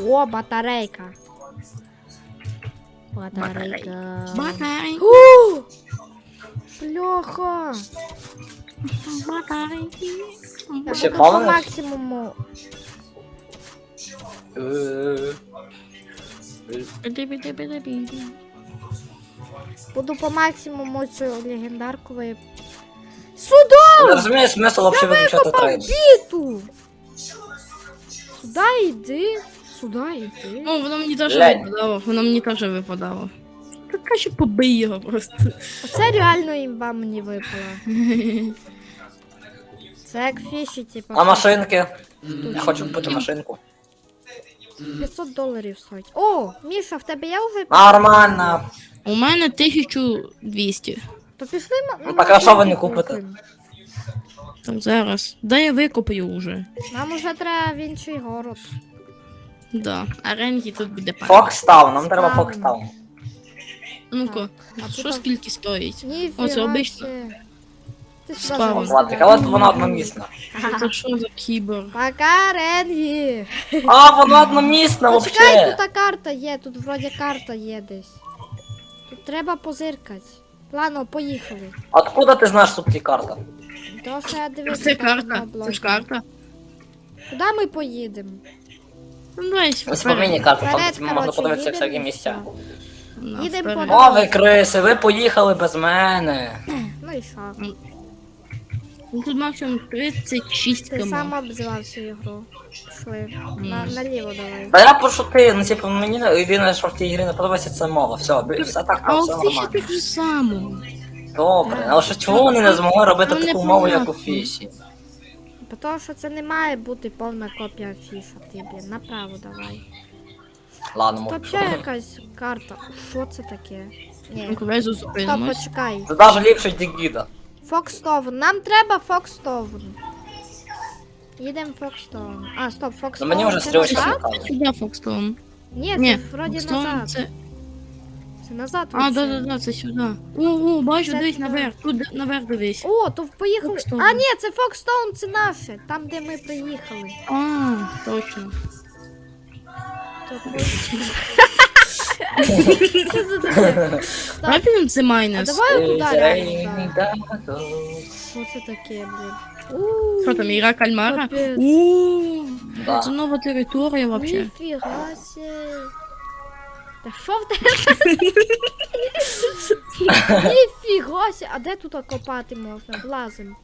О, батарейка. Батарейка. Батарей. О! Бляха. Батарейки. Ще буду по максимуму. Е. Буду по максимуму цю легендарку вип... Сюда! Не розумію смисл взагалі виключати трейд. біту! Сюда йди. Сюда йди. Ну, воно мені теж Лень. випадало. Воно мені теж випадало. Та краще побий його просто. Оце реально імба мені випала. Це як фіші, типу. А машинки? Я хочу купити машинку. 500 доларів стоїть. О, Міша, в тебе є вже? Нормально. У мене 1200. То пішли ма- Ну, так, а що ви не машинку купите? купимо. Так, зараз. Да я викопаю вже. Нам уже треба в інший город. Да. А ренгі тут буде пара. Фокстаун, нам треба. Фокстаун. Ну-ка, А що скільки стоїть? Ніфіга Оце обично. Ти сюди Ладно, але вона одномісна. Це що за кібер? Пока, Ренгі. А, вона одномісна Почекай, вообще. тут карта є, тут вроді карта є десь. Тут треба позиркати. Ладно, поїхали. Откуда ти знаєш, тут є карта? То, що я дивився Це там на карта. Це ж карта. Куди ми поїдемо? Ну, давай Ось по мені карта, там Вперед, тобі можна подивитися їдемо всякі і місця. Їдемо вперед. по- О, ви криси, ви поїхали без мене. Ну і що? Ну, Тут максимум 36 Ти км. сам обзивав цю ігру. Пішли. На, наліво давай. Та я пошутив, ну типу, мені не- єдине, що в тій грі не подобається, це мова. Все, бі- все так, А все у фіші нормально. так же само. Добре, але що чому вони не змогли робити Ну, таку мову, як у непонятно. фіші? Тому що це не має бути повна копія фіша, ти, блін, направо давай. Ладно, Тут взагалі якась карта. Що це таке? Ні. Ну, давай Стоп, зупинимось. почекай. Це навіть ліпше Дігіда. Фокстовн. Нам треба Фокстовн. Їдемо Фокстовн. А, стоп, Ну Фокстовн. мені вже це стрілочка назад? Сюди. Ні, Ні, це вроді назад. це... Це назад. А, да, да, да, це сюди. О, о, бачу, Це дивись наверх. Тут наверх дивись. О, то поїхали. Фокстовн. А, ні, це Фокстоун, це наше. Там, де ми приїхали. А, точно. То по- Що це таке? Давай підемо це А майнес. давай туди реально. Що це таке, блін? У, Що там, ігра кальмара? Капець. Це нова територія вообще. Ніфіга себе. Та що в тебе? Ніфіга себе. А де тут копати можна? Влазим.